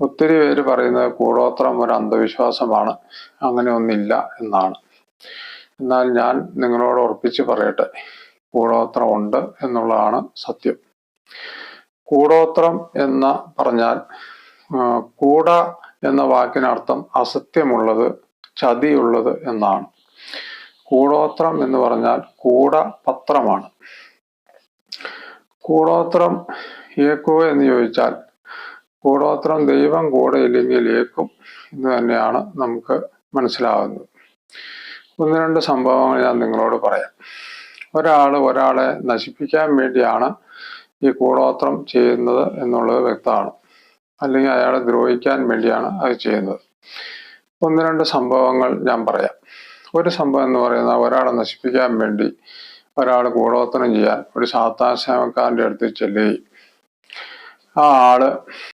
ഒത്തിരി പേര് പറയുന്നത് കൂടോത്രം ഒരു അന്ധവിശ്വാസമാണ്. അങ്ങനെ ഒന്നില്ല എന്നാണ്. എന്നാൽ ഞാൻ നിങ്ങളോട് ഉറപ്പിച്ച് പറയട്ടെ. കൂടോത്രം ഉണ്ട് എന്നുള്ളതാണ് സത്യം. കൂടോത്രം എന്ന് പറഞ്ഞാൽ കൂട എന്ന വാക്കിനർത്ഥം അസത്യമുള്ളത് ചതിയുള്ളത് എന്നാണ്. കൂടോത്രം എന്ന് പറഞ്ഞാൽ കൂട പത്രമാണ് കൂടോത്രം ഏക്കോ എന്ന് ചോദിച്ചാൽ കൂടോത്രം ദൈവം കൂടെ ഇല്ലെങ്കിൽ ഏക്കും എന്ന് തന്നെയാണ് നമുക്ക് മനസ്സിലാവുന്നത്. ഒന്ന് രണ്ട് സംഭവങ്ങൾ ഞാൻ നിങ്ങളോട് പറയാം. ഒരാൾ ഒരാളെ നശിപ്പിക്കാൻ വേണ്ടിയാണ് ഈ കൂടോത്രം ചെയ്യുന്നത് എന്നുള്ളത് വ്യക്തമാണ്. അല്ലെങ്കിൽ അയാളെ ദ്രോഹിക്കാൻ വേണ്ടിയാണ് അത് ചെയ്യുന്നത്. ഒന്ന് രണ്ട് സംഭവങ്ങൾ ഞാൻ പറയാം. ഒരു സംഭവം എന്ന് പറയുന്നത് ഒരാളെ നശിപ്പിക്കാൻ വേണ്ടി ഒരാൾ കൂടോത്രം ചെയ്യാൻ ഒരു സാത്താൻ സേവക്കാരന്റെ അടുത്ത് ചെല്ലുകയും ആ ആൾ